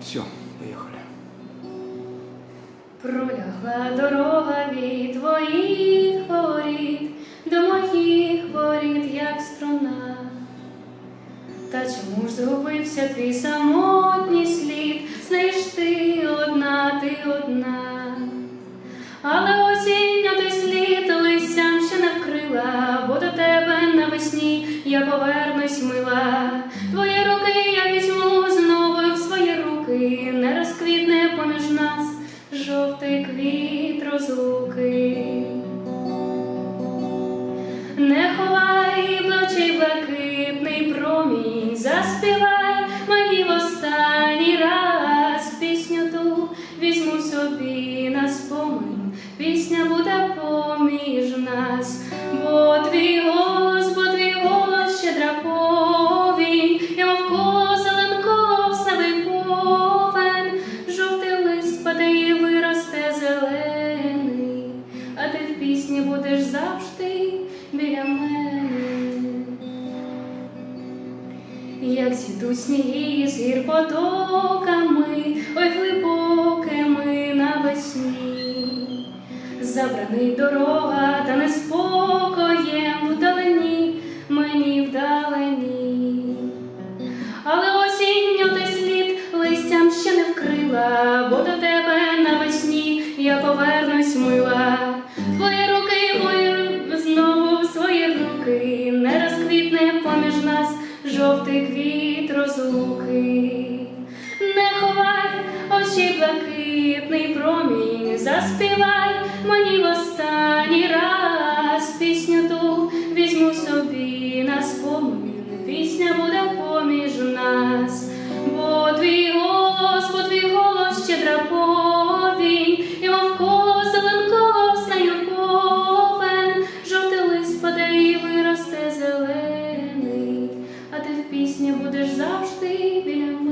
Все, поїхали. Пролягла дорога від твоїх воріт до моїх воріт, як струна. Та чому ж згубився твій самотній слід? Знаєш ти одна, ти одна. Але осінню ти слід листям ще не вкрила, бо до тебе навесні я повернусь мила. Твої руки я візьму квіт розлуки. Не ховай плачей блакитний промінь, заспівай мені в останній раз пісню ту візьму собі на спомин, пісня буде поміж нас, бо Як зійдуть сніги з гір потоками, ой глибокими навесні, забраний дорога та неспокоєм вдалині, мені вдалині. Але осінню ти слід листям ще не вкрила, бо до тебе навесні я повернусь мила. Твої руки мої знову в свої руки, не розквітне поміж нас жовтий квіт розлуки. Не ховай очі блакитний промінь, заспівай мені в останній раз пісня будеш завжди біля.